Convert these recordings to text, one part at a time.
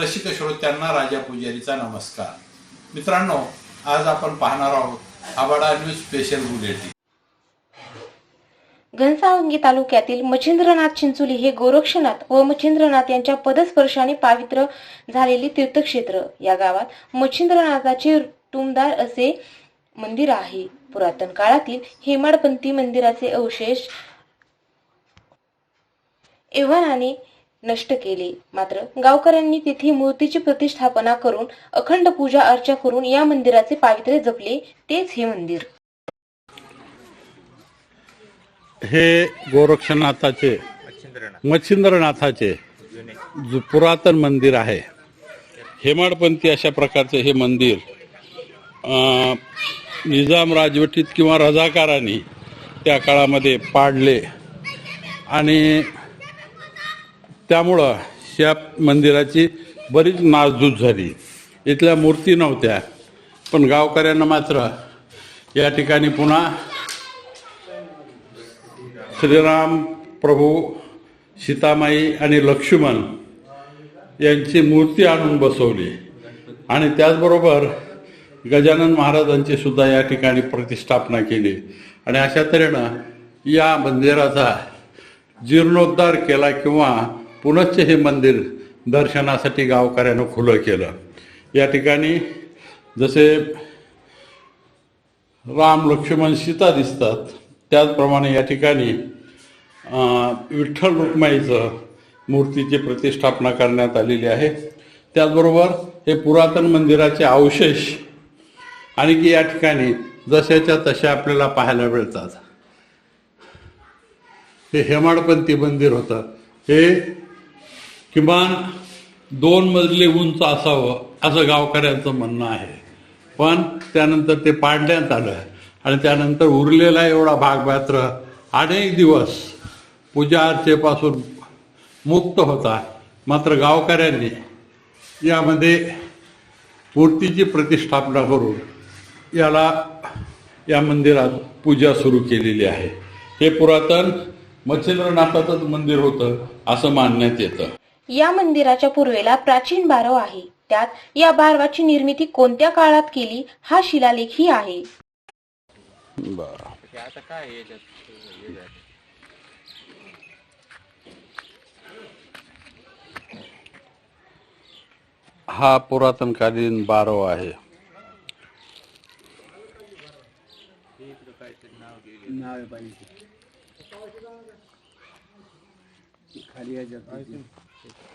रसिक श्रोत्यांना राजा पुजारीचा नमस्कार. मित्रांनो आज आपण पाहणार आहोत Abada news special bulletin. Ghansawangi तालुक्यातील मच्छिंद्रनाथ चिंचोली हे गोरक्षनाथ व मच्छिंद्रनाथ यांच्या पदस्पर्शाने पावित्र झालेले तीर्थक्षेत्र. या गावात मच्छिंद्रनाथाचे टुमदार असे मंदिर आहे. पुरातन काळातील हेमाडपंथी मंदिराचे अवशेष एव्हानाने नष्ट केले. मात्र गावकऱ्यांनी तिथे मूर्तीची प्रतिष्ठापना करून अखंड पूजा अर्चा करून या मंदिराचे पावित्र्य जपले तेच हे मंदिर. हे गोरक्षनाथाचे मच्छिंद्रनाथाचे जो पुरातन मंदिर आहे हेमाडपंथी अशा प्रकारचे हे मंदिर निजाम राजवटीत किंवा रजाकारांनी त्या काळामध्ये पाडले. आणि त्यामुळं या मंदिराची बरीच नासधूस झाली. इथल्या मूर्ती नव्हत्या पण गावकऱ्यांना मात्र या ठिकाणी पुन्हा श्रीराम प्रभू सीतामाई आणि लक्ष्मण यांची मूर्ती आणून बसवली. आणि त्याचबरोबर गजानन महाराजांची सुद्धा या ठिकाणी प्रतिष्ठापना केली. आणि अशा तऱ्हेनं या मंदिराचा जीर्णोद्धार केला किंवा पुनश्च हे मंदिर दर्शनासाठी गावकऱ्यानं खुलं केलं. या ठिकाणी जसे राम लक्ष्मण सीता दिसतात त्याचप्रमाणे या ठिकाणी विठ्ठल रुक्माईचं मूर्तीची प्रतिष्ठापना करण्यात आलेली आहे. त्याचबरोबर हे पुरातन मंदिराचे अवशेष आणि की या ठिकाणी जशाच्या तशा आपल्याला पाहायला मिळतात. हे हेमाडपंथी मंदिर होतं. हे किमान दोन मजले उंच असावं असं गावकऱ्यांचं म्हणणं आहे. पण त्यानंतर ते पाडण्यात आलं आणि त्यानंतर उरलेला एवढा भाग मात्र अनेक दिवस पूजा अर्चेपासून मुक्त होता. मात्र गावकऱ्यांनी यामध्ये मूर्तीची प्रतिष्ठापना करून याला या मंदिरात पूजा सुरू केलेली आहे. हे पुरातन मच्छिंद्रनाथाचंच मंदिर होतं असं मानण्यात येतं. या मंदिराच्या पूर्वेला प्राचीन बारव आहे. त्यात या बारवाची निर्मिती कोणत्या काळात केली हा शिलालेखही आहे. हा पुरातनकालीन बारव आहे.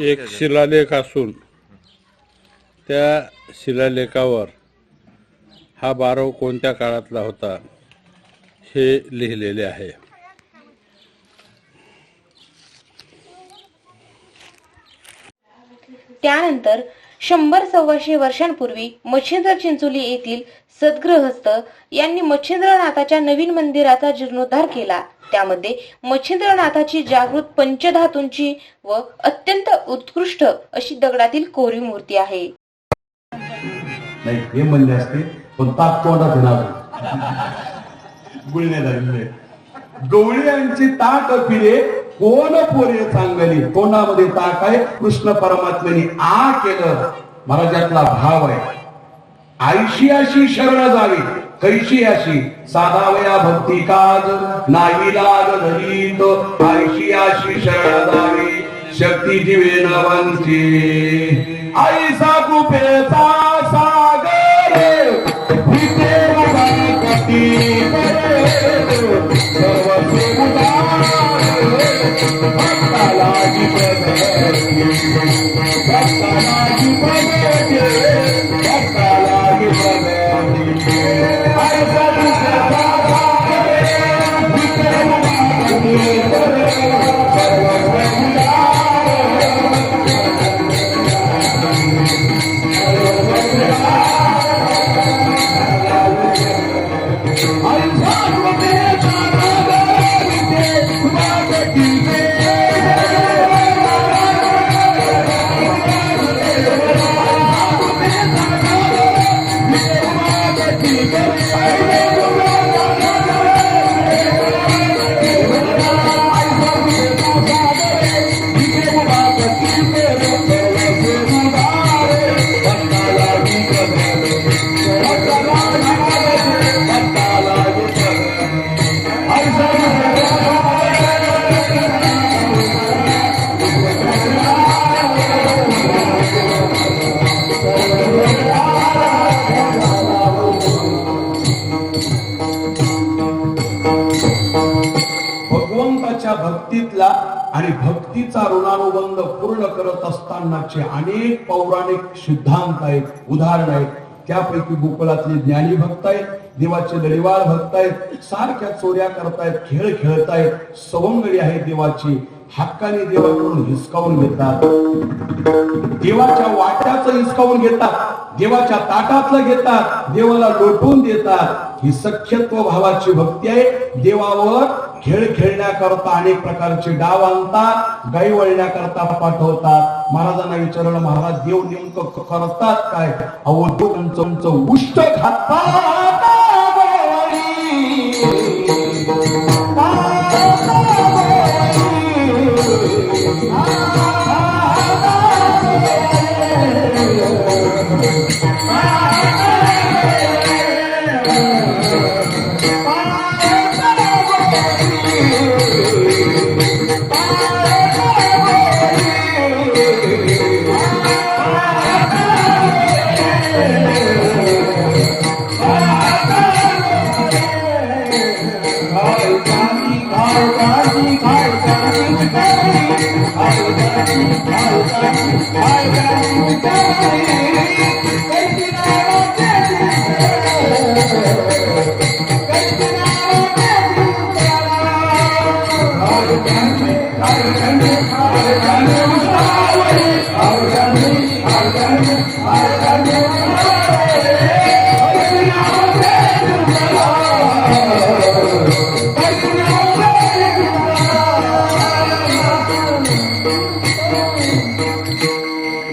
एक शिलालेख असून त्या शिलालेखावर हा बारव कोणत्या काळातला होता हे लिहिलेले आहे. त्यानंतर शंभर सव्वाशे वर्षांपूर्वी मच्छिंद्र चिंचोली येथील सद्गृहस्थ यांनी मच्छिंद्रनाथाच्या नवीन मंदिराचा जीर्णोद्धार केला. त्यामध्ये मच्छिंद्रनाथाची जागृत पंचधातूंची व अत्यंत उत्कृष्ट अशी दगडातील कोरीव मूर्ती आहे. नाही हे म्हणले असते पण ताक तोंडात येणार गुळणे लागले गवळ्यांची ताक फिरे कोण पोरे चांगली? तोंडामध्ये ताक आहे? कृष्ण परमात्म्याने आ केलं. महाराजातला भाव आहे. आयशी अशी शरण जावी. कैशी अशी. साधावया भक्ती काज नाईलाज धरीत. आयशी अशी शरणावी शक्ती जीवे नवंती भक्तीतला आणि भक्तीचा ऋणानुबंध पूर्ण करत असतानाचे अनेक पौराणिक सिद्धांत आहेत उदाहरण आहेत. त्यापैकी गोकुळातले ज्ञानी भक्त आहेत देवाचे लढीवाळ भक्त आहेत सारख्या चोऱ्या करतायत खेळ खेळतायत सवंगडी आहे देवाची. हक्काने देवाकडून हिसकावून घेतात. देवाच्या वाट्याचं हिसकावून घेतात. देवाच्या ताटातलं घेतात. देवाला लोटून देतात. ही सख्यत्व भावाची भक्ती आहे. देवावर खेळ खेळण्याकरता अनेक प्रकारचे डाव आणतात. गाई वळण्याकरता पाठवतात. महाराजांना विचारलं महाराज देव नेमकं करतात काय? अहो देव तुमचं उंच उष्ट खातात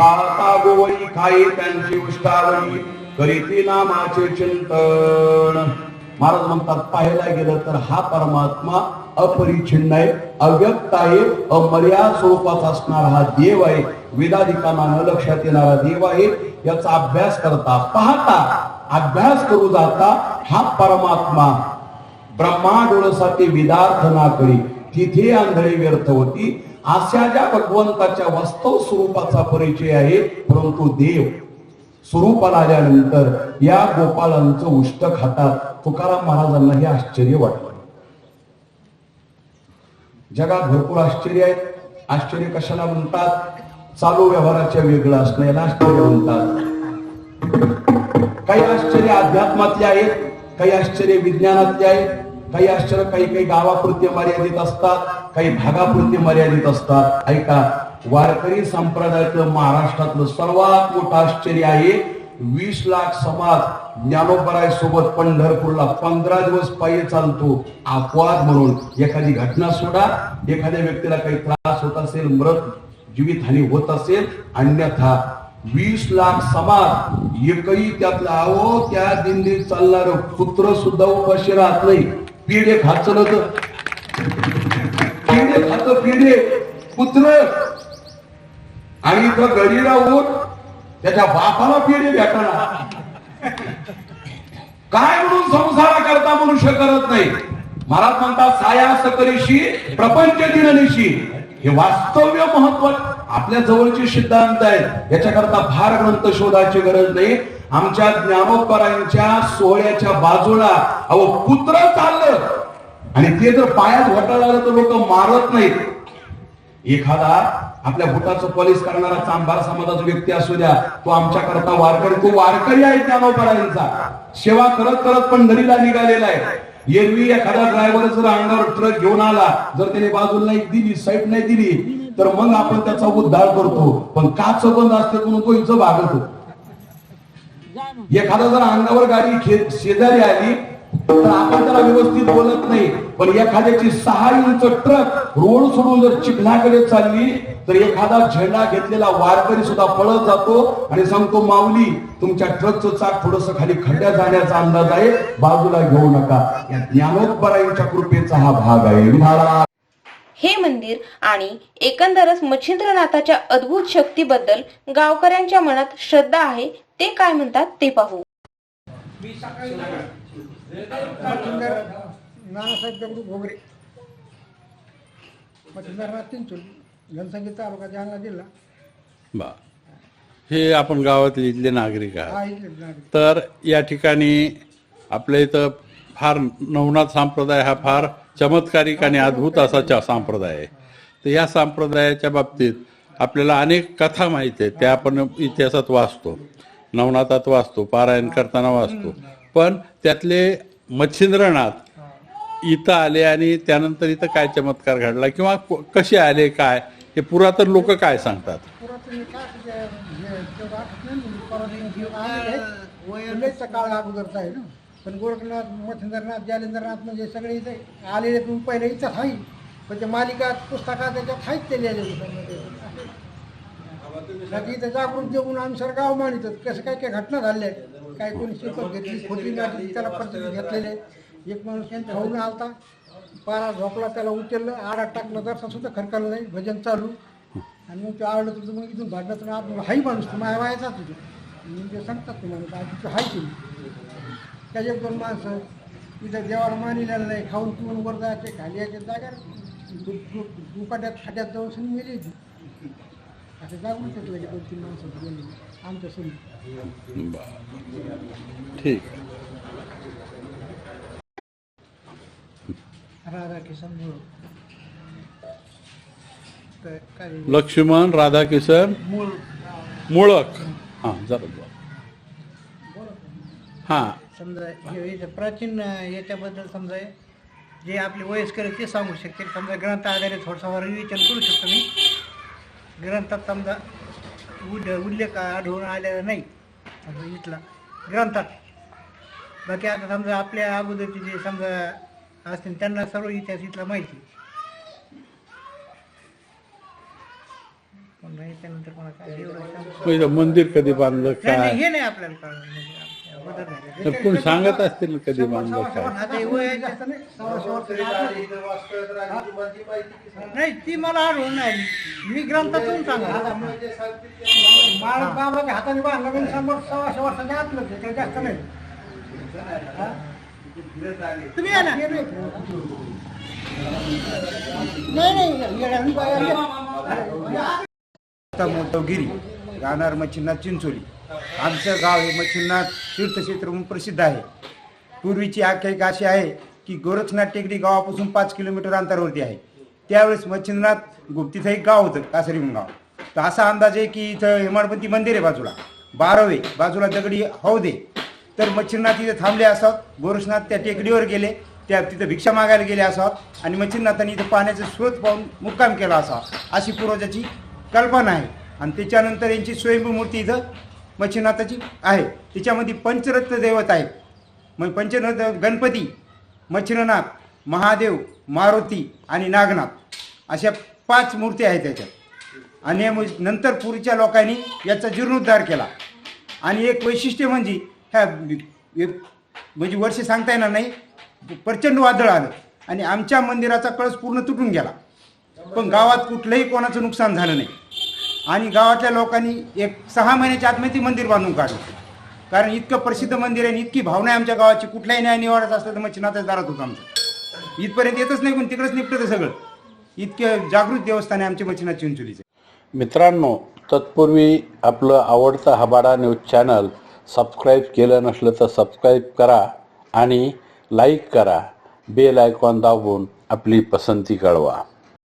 पाहता गोवळी खाई त्यांची उष्टावळी करीती नामाचे चिंतन. महाराज म्हणतात पाहायला गेलं तर हा परमात्मा अपरिछिन्न आहे अव्यक्त आहे अमर्याद स्वरूपाचा असणारा हा देव आहे. वेदाधिकांना न लक्षात येणारा देव आहे याचा अभ्यास करता पाहता अभ्यास करू जाता हा परमात्मा. ब्रह्मांडोळसाठी विदार्थ ना करी तिथे आंधळी व्यर्थ होती अशा ज्या भगवंताच्या वास्तव स्वरूपाचा परिचय आहे परंतु देव स्वरूपाला आल्यानंतर या गोपालांचं उष्ट खातात तुकाराम महाराजांना हे आश्चर्य वाटलं. जगात भरपूर आश्चर्य आहेत. आश्चर्य कशाला म्हणतात? चालू व्यवहाराच्या वेगळं असणं याला आश्चर्य म्हणतात. काही आश्चर्य अध्यात्मातले आहेत काही आश्चर्य विज्ञानातले आहेत. काही आश्चर्य काही काही गावापुरते मर्यादित असतात काही भागापुरते मर्यादित असतात. ऐका वारकरी संप्रदायातलं महाराष्ट्रातलं सर्वात मोठं आश्चर्य आहे वीस लाख समाज ज्ञानोपराय सोबत पंढरपूरला पंधरा दिवस पायी चालतो अपवाद म्हणून. एखादी घटना सोडा एखाद्या व्यक्तीला काही त्रास होत असेल मृत जीवितहानी होत असेल अन्यथा वीस लाख समाज एकही त्यातला अहो त्या दिंडीत चालणार पुत्र सुद्धा उपाशी राहत नाही. पिढे खात चलत. पिढे खात पिढे पुत्र. आणि इथं घरी राहून त्याच्या बापाला पिढे भेटणार. काय म्हणून संसार करता मनुष्य करत नाही? महाराज म्हणतात साया सकरीशी प्रपंच दिननिशी. हे वास्तव्य महत्त्व आपल्या जवळचे सिद्धांत आहेत. याच्याकरता फार ग्रंथ शोधायची गरज नाही. आमच्या ज्ञानोपरांच्या सोहळ्याच्या बाजूला अहो पुत्र चाललं. आणि ते जर पायात घोटाळ आलं तर लोक मारत नाहीत. एखादा आपल्या बुटाचं पॉलिश करणारा चांभार समाजाचा व्यक्ती असू द्या तो आमच्या करता वारकरी तो वारकरी आहे ज्ञानोपरांचा सेवा करत करत पंढरीला निघालेला आहे. एरवी एखादा ड्रायव्हर जर अंगावर ट्रक घेऊन आला जर त्याने बाजूला नाही दिली साईट नाही दिली तर मग आपण त्याचा उद्धार करतो. पण काच बंद असते म्हणून तो इथं भागतो. एखादा जर अंगावर गाडी शेजारी आली तर आपण त्याला व्यवस्थित बोलत नाही. पण एखाद्याची सहा इंच ट्रक रोड सोडून जर चिखलाकडे चालली तर एखादा झेंडा घेतलेला वारकरी सुद्धा पळत जातो आणि सांगतो माऊली तुमच्या ट्रकचं चाक थोडस खाली खड्ड्या जाण्याचा अंदाज आहे. बाजूला घेऊ नका. या ज्ञानोत्परायांच्या कृपेचा हा भाग आहे. महाराज हे मंदिर आणि एकंदरच मच्छिंद्रनाथाच्या अद्भुत शक्तीबद्दल गावकऱ्यांच्या मनात श्रद्धा आहे ते काय म्हणतात ते पाहू. नानासाहेब दगडू घोगरे मच्छिंदरनाथ चिंचोली जनसंख्या तालुका जालना जिल्हा बा. हे आपण गावातले इथले नागरिक आहात. हा इथले नागरिक. तर या ठिकाणी आपल्या इथं फार नवनाथ संप्रदाय हा फार चमत्कारिक आणि अद्भुत असा चा संप्रदाय आहे. तर या संप्रदायाच्या बाबतीत आपल्याला अनेक कथा माहीत आहेत त्या आपण इतिहासात वाचतो. नवनाथात वाचतो पारायण करताना वाचतो. पण त्यातले मच्छिंद्रनाथ इथं आले आणि त्यानंतर इथं काय चमत्कार घडला किंवा क- कसे आले काय? हे पुरातन लोक काय सांगतात? काळ अगोदरचा आहे ना. पण गोरखनाथ मच्छिंद्रनाथ जालेंद्रनाथ म्हणजे सगळे इथे आलेले तुम्ही पहिले इथं आहे पण ते मालिका पुस्तकात त्याच्यात आहेत ते लिहिलेले. बाकी इथं जागृत देऊन आम्ही सर गाव मानितात कसं काय काय घटना झाल्या आहेत? काय कोणी शिकत घेतली खोटी नाटली त्याला पद्धती घेतलेले एक माणूस खाऊन आलता. पारा झोपला त्याला उचललं आडा टाकलं दर्शन सुद्धा खरकालं नाही भजन चालू. आणि मग ते आवडलं तुझं मग इथून भांडणात आपण हाही माणूस तो माझ्या वयाचाच तुझं मग ते सांगतात तुम्हाला काय तिथं हाय तुम्ही एक दोन माणसं इथं देवाला मानिलेलं नाही. खाऊन पिऊन वर जायचे खाली यायचे जागा दुपाट्यात खाट्यात जाऊन मिली दोन तीन माणसं गेली आमच्यासमोर ठीक. राधा किसन मूळ तर काय? लक्ष्मण राधाकिशन मूळ. मुळक. हां जरा. हां. समजा हे प्राचीन याच्याबद्दल समजा जे आपले वयस्कर ते सांगू शकतील. समजा ग्रंथ आधारित थोडसा वर विवेचन करू शकतो मी. ग्रंथात समजा उद उल्लेख आढळून आलेला नाही. समजा इथला ग्रंथात. बाकी आता समजा आपल्या अगोदरचे जे समजा असतील त्यांना सर्व इतिहास इथला माहिती. पण नाही त्यानंतर कोणा काय एवढं सांगू- मग इथं मंदिर कधी बांधलं नाही नाही, काय? हे नाही आपल्याला कळलं तर कोणी सांगत असतील कधी बांधलं काय? आता वय जास्त नाही, सव्वाशे वर्ष नाही ती मला आढळून नाही. मी ग्रंथातून सांगा. माळ बाबाच्या हाताने बांधलं म्हणजे शंभर सव्वाशे वर्षाच्या आतलं ते काही जास्त नाही. हा? तुम्ही या ना. नाही नाही बाया- मोठगिरी राहणार मच्छिंद्रनाथ चिंचोली. आमचं गाव हे मच्छिनाथ तीर्थक्षेत्र म्हणून प्रसिद्ध आहे. पूर्वीची आख्यायिका अशी आहे की गोरखनाथ टेकडी गावापासून पाच किलोमीटर अंतरावरती आहे. त्यावेळेस मच्छिंद्रनाथ गुप्तीचं एक गाव होतं कासरी गाव. तर असा अंदाज आहे की इथं हेमाडपंती मंदिर आहे बाजूला. बारावे बाजूला दगडी हौदे. तर मच्छिंद्रनाथ तिथे थांबले असत गोरखनाथ त्या टेकडीवर गेले. त्या तिथं भिक्षा मागायला गेले असावं. आणि मच्छिंद्रनाथांनी इथं पाण्याचा स्रोत पाहून मुक्काम केला असावा अशी पूर्वजाची कल्पना आहे. आणि त्याच्यानंतर यांची स्वयंभू मूर्ती इथं मच्छीनाथाची आहे. त्याच्यामध्ये पंचरत्न दैवत आहेत. मग पंचरत्न गणपती मच्छिंद्रनाथ महादेव मारुती आणि नागनाथ अशा पाच मूर्ती आहेत त्याच्यात. आणि या नंतर पूर्वीच्या लोकांनी याचा जीर्णोद्धार केला. आणि एक वैशिष्ट्य म्हणजे ह्या म्हणजे वर्ष सांगता येणार नाही प्रचंड वादळ आलं. आणि आमच्या मंदिराचा कळस पूर्ण तुटून गेला. पण गावात कुठलंही कोणाचं नुकसान झालं नाही. आणि गावातल्या लोकांनी एक सहा महिन्याच्या आतमध्ये ती मंदिर बांधून काढलं. कारण इतकं प्रसिद्ध मंदिर आहे आणि इतकी भावना आहे आमच्या गावाची. कुठलाही न्याय निवाडायचा असलं तर मच्छिनाथच दारात होतं आमचं. इथपर्यंत येतच नाही पण तिकडंच निपटतं सगळं. इतकं जागृत देवस्थान आहे आमचे मच्छिनाथ चिंचोलीचे. मित्रांनो तत्पूर्वी आपलं आवडतं हबाडा न्यूज चॅनल सबस्क्राईब केलं नसलं तर सबस्क्राईब करा आणि लाईक करा. बेल आयकॉन दाबून आपली पसंती कळवा.